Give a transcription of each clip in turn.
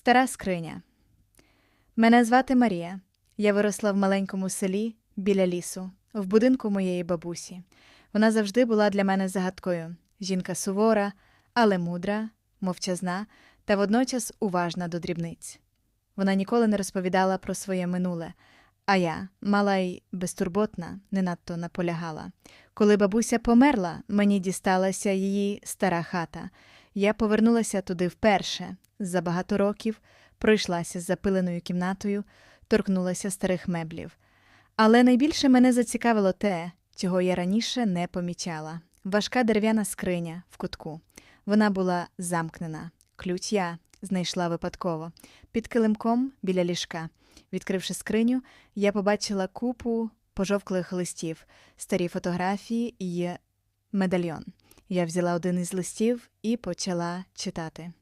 Стара скриня. Мене звати Марія. Я виросла в маленькому селі біля лісу, в будинку моєї бабусі. Вона завжди була для мене загадкою. Жінка сувора, але мудра, мовчазна та водночас уважна до дрібниць. Вона ніколи не розповідала про своє минуле, а я, мала й безтурботна, не надто наполягала. Коли бабуся померла, мені дісталася її стара хата. Я повернулася туди вперше. За багато років пройшлася з запиленою кімнатою, торкнулася старих меблів. Але найбільше мене зацікавило те, чого я раніше не помічала. Важка дерев'яна скриня в кутку. Вона була замкнена. Ключ я знайшла випадково. Під килимком біля ліжка. Відкривши скриню, я побачила купу пожовклих листів, старі фотографії і медальйон. Я взяла один із листів і почала читати.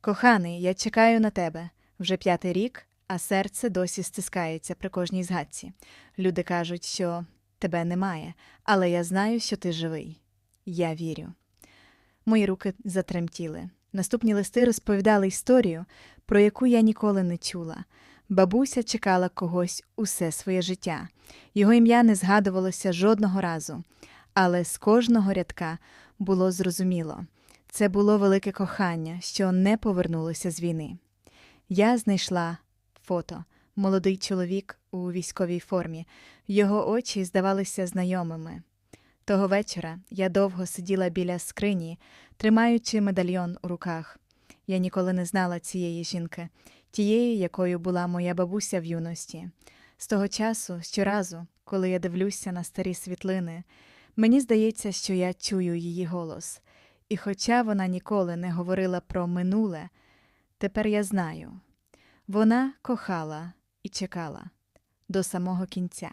Коханий, я чекаю на тебе вже п'ятий рік, а серце досі стискається при кожній згадці. Люди кажуть, що тебе немає, але я знаю, що ти живий. Я вірю. Мої руки затремтіли. Наступні листи розповідали історію, про яку я ніколи не чула. Бабуся чекала когось усе своє життя. Його ім'я не згадувалося жодного разу, але з кожного рядка було зрозуміло це було велике кохання, що не повернулося з війни. Я знайшла фото. Молодий чоловік у військовій формі. Його очі здавалися знайомими. Того вечора я довго сиділа біля скрині, тримаючи медальйон у руках. Я ніколи не знала цієї жінки, тієї, якою була моя бабуся в юності. З того часу, щоразу, коли я дивлюся на старі світлини, мені здається, що я чую її голос. І хоча вона ніколи не говорила про минуле, тепер я знаю вона кохала і чекала до самого кінця.